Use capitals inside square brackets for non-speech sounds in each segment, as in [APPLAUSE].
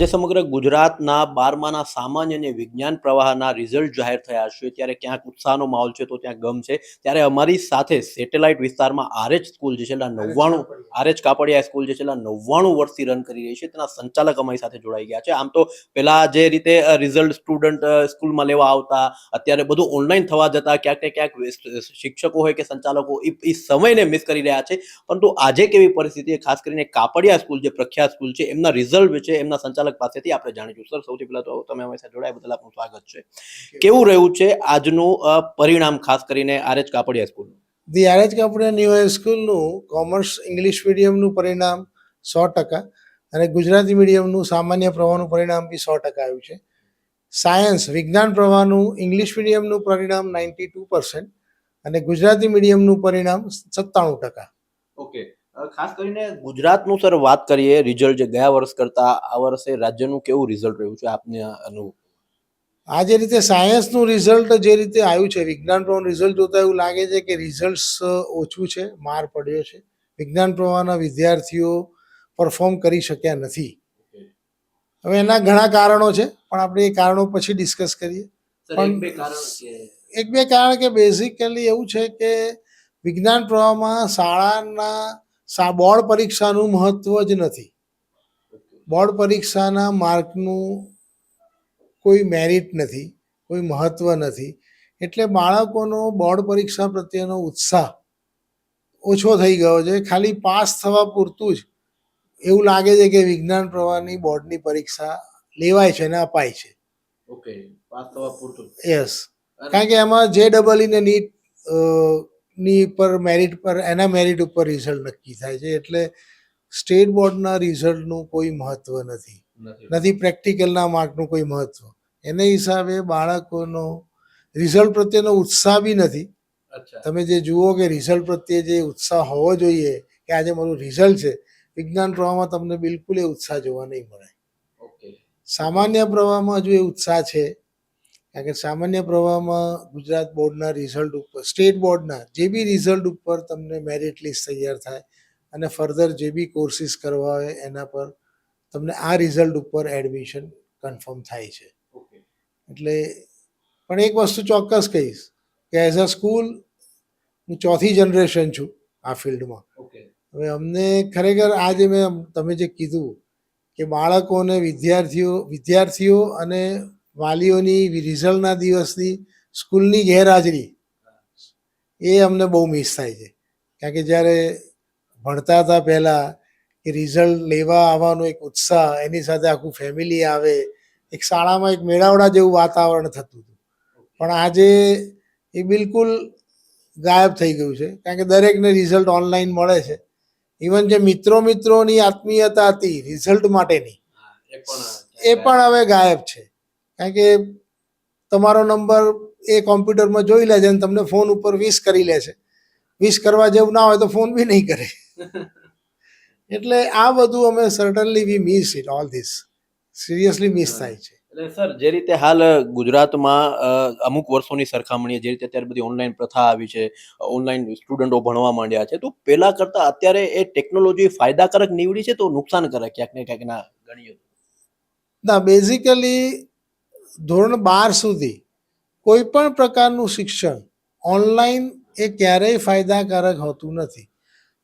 આજે સમગ્ર ગુજરાતના બારમાના સામાન્ય અને વિજ્ઞાન પ્રવાહના રિઝલ્ટ જાહેર થયા છે. ત્યારે ક્યાંક ઉત્સાહનો માહોલ છે તો ત્યાં ગમ છે. ત્યારે અમારી સાથે સેટેલાઇટ વિસ્તારમાં આરએચ સ્કૂલ જે છેલ્લા નવ્વાણું આરએચ કાપડિયા સ્કૂલ જે છેલ્લા નવ્વાણું વર્ષથી રન કરી રહી છે. તેના સંચાલક અમારી સાથે જોડાઈ ગયા છે. આમ તો પેલા જે રીતે રિઝલ્ટ સ્ટુડન્ટ સ્કૂલમાં લેવા આવતા અત્યારે બધું ઓનલાઈન થવા જતા ક્યાંક ને ક્યાંક શિક્ષકો હોય કે સંચાલકો એ એ સમયને મિસ કરી રહ્યા છે. પરંતુ આજે કેવી પરિસ્થિતિ ખાસ કરીને કાપડિયા સ્કૂલ જે પ્રખ્યાત સ્કૂલ છે એમના રિઝલ્ટ છે એમના સંચાલક પાસેથી આપણે જાણીશું. સર સૌથી પહેલા તો તમે અમારી સાથે જોડાયા બદલ આપનું સ્વાગત છે. કેવું રહ્યું છે આજનું પરિણામ ખાસ કરીને RH Kapadia school the RH Kapadia new high સ્કૂલનું કોમર્સ ઇંગ્લિશ મીડિયમનું પરિણામ સો ટકા અને ગુજરાતી મીડિયમનું સામાન્ય પ્રવાહનું પરિણામ બી સો ટકા આવ્યું છે. સાયન્સ વિજ્ઞાન પ્રવાહનું ઇંગ્લિશ મીડિયમનું પરિણામ નાઇન્ટી ટુ પર્સન્ટ અને ગુજરાતી મીડિયમનું પરિણામ સત્તાણું ટકા. ઓકે. ખાસ કરીને ગુજરાતનું સર વાત કરીએ રિઝલ્ટ જે ગયા વર્ષ કરતા આ વર્ષે રાજ્યનું કેવું રિઝલ્ટ રહ્યું છે આપને અનુભવ આ જે રીતે સાયન્સનું રિઝલ્ટ જે રીતે આવ્યું છે વિજ્ઞાન પ્રવાહનું રિઝલ્ટ જોતા એવું લાગે છે કે રિઝલ્ટ ઓછું છે માર પડ્યો છે. વિજ્ઞાન પ્રવાહના વિદ્યાર્થીઓ પરફોર્મ કરી શક્યા નથી. હવે એના ઘણા કારણો છે પણ આપણે એ કારણો પછી ડિસ્કસ કરીએ. પણ- એક બે કારણ કે એક બે કારણ કે બેઝિકલી એવું છે કે વિજ્ઞાન પ્રવાહમાં શાળાના સા બોર્ડ પરીક્ષાનું મહત્વ જ નથી. બોર્ડ પરીક્ષાના માર્કનું કોઈ મેરિટ નથી કોઈ મહત્વ નથી. એટલે બાળકોનો બોર્ડ પરીક્ષા પ્રત્યેનો ઉત્સાહ ઓછો થઈ ગયો છે. ખાલી પાસ થવા પૂરતું જ એવું લાગે છે કે વિજ્ઞાન પ્રવાહની બોર્ડની પરીક્ષા લેવાય છે અને અપાય છે. ઓકે પાસ થવા પૂરતું. યસ. કારણ કે એમાં જે ડબલ ને નીટ ની પર મેરિટ પર એના મેરિટ ઉપર રિઝલ્ટ નક્કી થાય છે. એટલે સ્ટેટ બોર્ડના રિઝલ્ટનું કોઈ મહત્વ નથી. નથી. પ્રેક્ટિકલના માર્કનું કોઈ મહત્વ. એને હિસાબે બાળકોનો રિઝલ્ટ પ્રત્યેનો ઉત્સાહ બી નથી. તમે જે જુઓ કે રિઝલ્ટ પ્રત્યે જે ઉત્સાહ હોવો જોઈએ કે આજે મારું રિઝલ્ટ છે વિજ્ઞાન પ્રવાહમાં તમને બિલકુલ એ ઉત્સાહ જોવા નહીં મળે. સામાન્ય પ્રવાહમાં હજુ એ ઉત્સાહ છે. કારણ કે સામાન્ય પ્રવાહમાં ગુજરાત બોર્ડના રિઝલ્ટ ઉપર સ્ટેટ બોર્ડના જે બી રિઝલ્ટ ઉપર તમને મેરિટ લિસ્ટ તૈયાર થાય અને ફર્ધર જે બી કોર્સિસ કરવા હોય એના પર તમને આ રિઝલ્ટ ઉપર એડમિશન કન્ફર્મ થાય છે. એટલે પણ એક વસ્તુ ચોક્કસ કહીશ કે એઝ અ સ્કૂલ હું ચોથી જનરેશન છું આ ફિલ્ડમાં હવે અમને ખરેખર આજે મેં તમે જે કીધું કે બાળકોને વિદ્યાર્થીઓ વિદ્યાર્થીઓ અને વાલીઓની રિઝલ્ટના દિવસની સ્કૂલની ગેરહાજરી. એ અમને બહુ મિસ થાય છે. કારણ કે જ્યારે ભણતા હતા પહેલાં કે રિઝલ્ટ લેવા આવવાનો એક ઉત્સાહ એની સાથે આખું ફેમિલી આવે એક શાળામાં એક મેળાવડા જેવું વાતાવરણ થતું હતું. પણ આજે એ બિલકુલ ગાયબ થઈ ગયું છે. કારણ કે દરેકને રિઝલ્ટ ઓનલાઈન મળે છે. ઇવન જે મિત્રો મિત્રોની આત્મીયતા હતી રિઝલ્ટ માટેની એ પણ એ પણ હવે ગાયબ છે. કારણ કે તમારો નંબર એ કોમ્પ્યુટરમાં જોઈ લે છે અને તમને ફોન ઉપર વિશ કરી લે છે વિશ કરવા જેવું ના હોય તો ફોન બી નહીં કરે. [LAUGHS] એટલે આ બધું અમે certainly we miss it all this seriously miss થાય છે. એટલે સર જે રીતે હાલ ગુજરાતમાં અમુક વર્ષોની સરખામણીએ જે રીતે અત્યારે બધી ઓનલાઈન પ્રથા આવી છે ઓનલાઈન સ્ટુડન્ટો ભણવા માંડ્યા છે તો પેલા કરતા અત્યારે એ ટેકનોલોજી ફાયદાકારક નીવડી છે તો નુકસાનકારક ક્યાંક ને ક્યાંક ના ગણીએ ના બેઝિકલી ધોરણ બાર સુધી કોઈ પણ પ્રકારનું શિક્ષણ ઓનલાઈન એ ક્યારેય ફાયદાકારક હોતું નથી.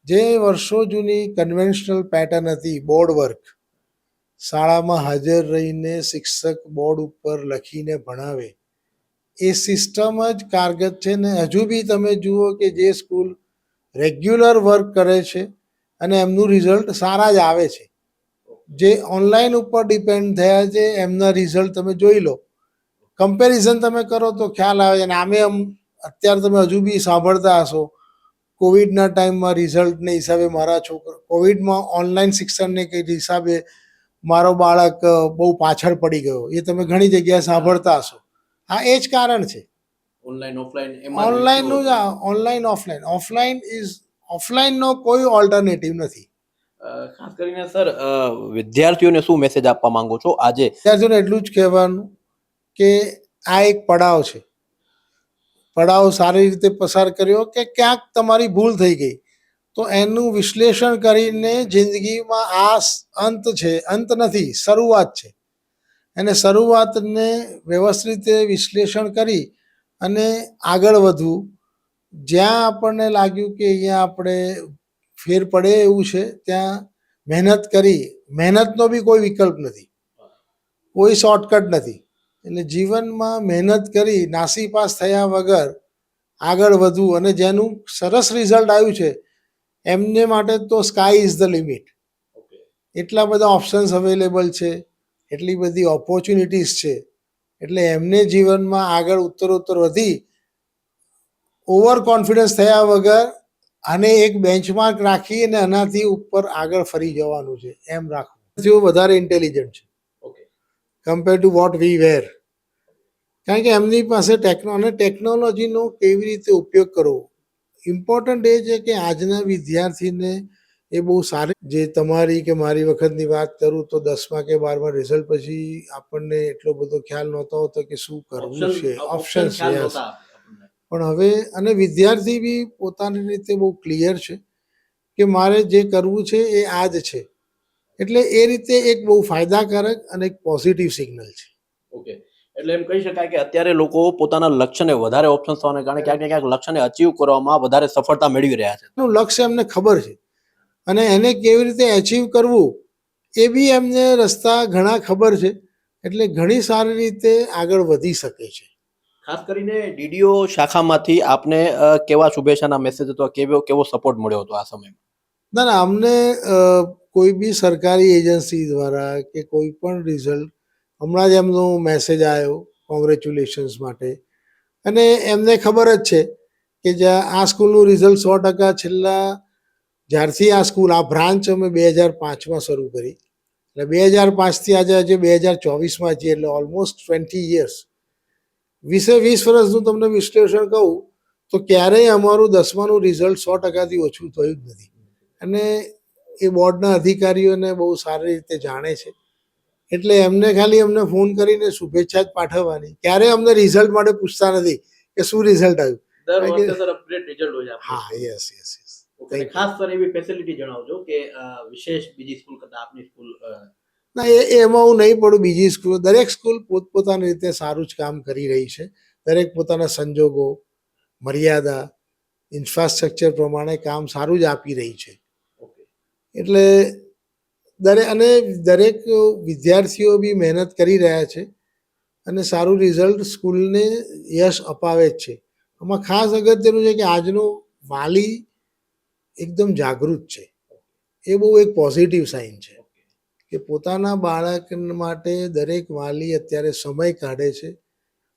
જે વર્ષો જૂની કન્વેન્શનલ પેટર્ન હતી બોર્ડ વર્ક શાળામાં હાજર રહીને શિક્ષક બોર્ડ ઉપર લખીને ભણાવે, એ સિસ્ટમ જ કારગત છે ને હજુ બી તમે જુઓ કે જે સ્કૂલ રેગ્યુલર વર્ક કરે છે અને એમનું રિઝલ્ટ સારા જ આવે છે. જે ઓનલાઈન ઉપર ડિપેન્ડ થયા છે, એમના રિઝલ્ટ તમે જોઈ લો. કમ્પેરિઝન તમે કરો તો ખ્યાલ આવે અને આમે આમ અત્યારે તમે હજુ બી સાંભળતા હશો. કોવિડના ટાઈમમાં રિઝલ્ટને હિસાબે મારા છોકરા કોવિડમાં ઓનલાઈન શિક્ષણને કઈ હિસાબે મારો બાળક બહુ પાછળ પડી ગયો. એ તમે ઘણી જગ્યાએ સાંભળતા હશો. હા એ જ કારણ છે. ઓનલાઈન ઓફલાઈન ઓનલાઈનનું જ ઓનલાઈન ઓફલાઈન ઓફલાઈન ઇઝ ઓફલાઈનનો કોઈ ઓલ્ટરનેટિવ નથી. ખાસ કરીને સર વિદ્યાર્થીઓને શું મેસેજ આપવા માંગો છો? આજે વિદ્યાર્થીઓને એટલું જ કહેવાનું કે આ એક પડાવ છે. પડાવ સારી રીતે પસાર કર્યો કે ક્યાંક તમારી ભૂલ થઈ ગઈ. તો એનું વિશ્લેષણ કરીને જિંદગીમાં આ અંત છે, અંત નથી, શરૂઆત છે. એને શરૂઆતને વ્યવસ્થિત રીતે વિશ્લેષણ કરી અને આગળ વધવું. જ્યાં આપણને લાગ્યું કે અહીંયા આપણે ફેર પડે એવું છે, ત્યાં મહેનત કરી. મહેનતનો બી કોઈ વિકલ્પ નથી. કોઈ શોર્ટકટ નથી. એટલે જીવનમાં મહેનત કરી નાસીપાસ થયા વગર આગળ વધવું અને જેનું સરસ રિઝલ્ટ આવ્યું છે એમને માટે તો સ્કાય ઇઝ ધ લિમિટ એટલા બધા ઓપ્શન્સ અવેલેબલ છે એટલી બધી ઓપોર્ચ્યુનિટીઝ છે એટલે એમને જીવનમાં આગળ ઉત્તરોત્તર વધી ઓવર કોન્ફિડન્સ થયા વગર આને એક બેન્ચમાર્ક રાખી અને આનાથી ઉપર આગળ ફરી જવાનું છે એમ રાખવું. વધારે ઇન્ટેલિજન્ટ છે. Compare to what we were કારણ કે એમની પાસે ટેકનો અને ટેકનોલોજીનો કેવી રીતે ઉપયોગ કરવો? ઇમ્પોર્ટન્ટ એ છે કે આજના વિદ્યાર્થીને એ બહુ સારી જે તમારી કે મારી વખતની વાત કરું તો દસમા કે બારમા રિઝલ્ટ પછી આપણને એટલો બધો ખ્યાલ નહોતો હોતો કે શું કરવું છે. ઓપ્શન છે પણ હવે અને વિદ્યાર્થી બી પોતાની રીતે બહુ ક્લિયર છે કે મારે જે કરવું છે એ આ જ છે. એટલે એ રીતે એક બહુ ફાયદાકારક અને એક પોઝિટિવ સિગ્નલ છે. ઓકે એટલે એમ કહી શકાય કે અત્યારે લોકો પોતાના લક્ષ્યને વધારે ઓપ્શન થવાને કારણે ક્યાંક ને ક્યાંક લક્ષ્યને અચીવ કરવામાં વધારે સફળતા મેળવી રહ્યા છે. એનું લક્ષ્ય એમને ખબર છે. અને એને કેવી રીતે અચીવ કરવું એ બી એમને રસ્તા ઘણા ખબર છે. એટલે ઘણી સારી રીતે આગળ વધી શકે છે. ખાસ કરીને ડીડીઓ શાખામાંથી આપને કેવા શુભેચ્છાના મેસેજ અથવા કેવો કેવો સપોર્ટ મળ્યો હતો આ સમયમાં? ના ના અમને કોઈ બી સરકારી એજન્સી દ્વારા કે કોઈ પણ રિઝલ્ટ હમણાં જ એમનો મેસેજ આવ્યો કોંગ્રેચ્યુલેશન્સ માટે. અને એમને ખબર જ છે કે જ્યાં આ સ્કૂલનું રિઝલ્ટ સો ટકા છેલ્લા જ્યારથી આ સ્કૂલ આ બ્રાન્ચ અમે બે હજાર પાંચમાં શરૂ કરી. એટલે બે હજાર પાંચથી આજે આજે બે હજાર ચોવીસમાં છીએ એટલે ઓલમોસ્ટ ટ્વેન્ટી યર્સ વીસે વીસ વર્ષનું તમને વિશ્લેષણ કહું તો ક્યારેય અમારું દસમાનું રિઝલ્ટ સો ટકાથી ઓછું થયું જ નથી. અને એ બોર્ડના અધિકારીઓને બહુ સારી રીતે જાણે છે. એટલે એમને ખાલી અમને ફોન કરીને શુભેચ્છા જ પાઠવવાની. ક્યારે અમને રિઝલ્ટ માટે પૂછતા નથી કે શું રિઝલ્ટ આવ્યું. દર વખતે વખતે સર અપડેટ રિઝલ્ટ હોય હા યસ યસ યસ ખાસ સર એવી ફેસિલિટી જણાવજો કે વિશેષ બીજી સ્કૂલ કરતા આપની સ્કૂલ ના એ એમાં હું નહીં પડું બીજી સ્કૂલ દરેક સ્કૂલ પોતપોતાની રીતે સારું જ કામ કરી રહી છે. દરેક પોતાના સંજોગો મર્યાદા ઇન્ફ્રાસ્ટ્રક્ચર પ્રમાણે કામ સારું જ આપી રહી છે. એટલે દરેક અને દરેક વિદ્યાર્થીઓ બી મહેનત કરી રહ્યા છે અને સારું રિઝલ્ટ સ્કૂલને યશ અપાવે જ છે. આમાં ખાસ અગત્યનું છે કે આજનો વાલી એકદમ જાગૃત છે. એ બહુ એક પોઝિટિવ સાઇન છે કે પોતાના બાળક માટે દરેક વાલી અત્યારે સમય કાઢે છે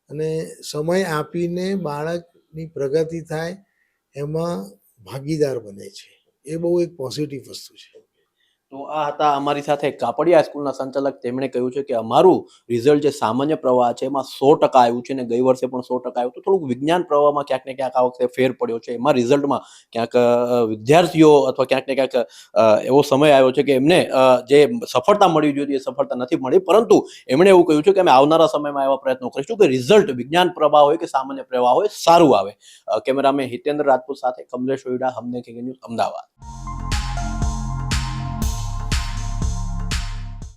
અને સમય આપીને બાળકની પ્રગતિ થાય એમાં ભાગીદાર બને છે. એ બહુ એક પોઝિટિવ વસ્તુ છે. તો આ હતા અમારી સાથે કાપડિયા સ્કૂલના સંચાલક. તેમણે કહ્યું છે કે અમારું રિઝલ્ટ જે સામાન્ય પ્રવાહ છે એમાં સો ટકા આવ્યું છે ને ગઈ વર્ષે પણ સો ટકા આવ્યું. તો થોડુંક વિજ્ઞાન પ્રવાહમાં ક્યાંક ને ક્યાંક આ વખતે ફેર પડ્યો છે. એમાં રિઝલ્ટમાં ક્યાંક વિદ્યાર્થીઓ અથવા ક્યાંક ને ક્યાંક એવો સમય આવ્યો છે કે એમને જે સફળતા મળવી જોઈએ એ સફળતા નથી મળી. પરંતુ એમણે એવું કહ્યું છે કે અમે આવનારા સમયમાં એવા પ્રયત્નો કરીશું કે રિઝલ્ટ વિજ્ઞાન પ્રવાહ હોય કે સામાન્ય પ્રવાહ હોય સારું આવે. કેમેરામેન હિતેન્દ્ર રાજપૂત સાથે કમલેશ ઓઈડા હમને કે ન્યૂઝ અમદાવાદ.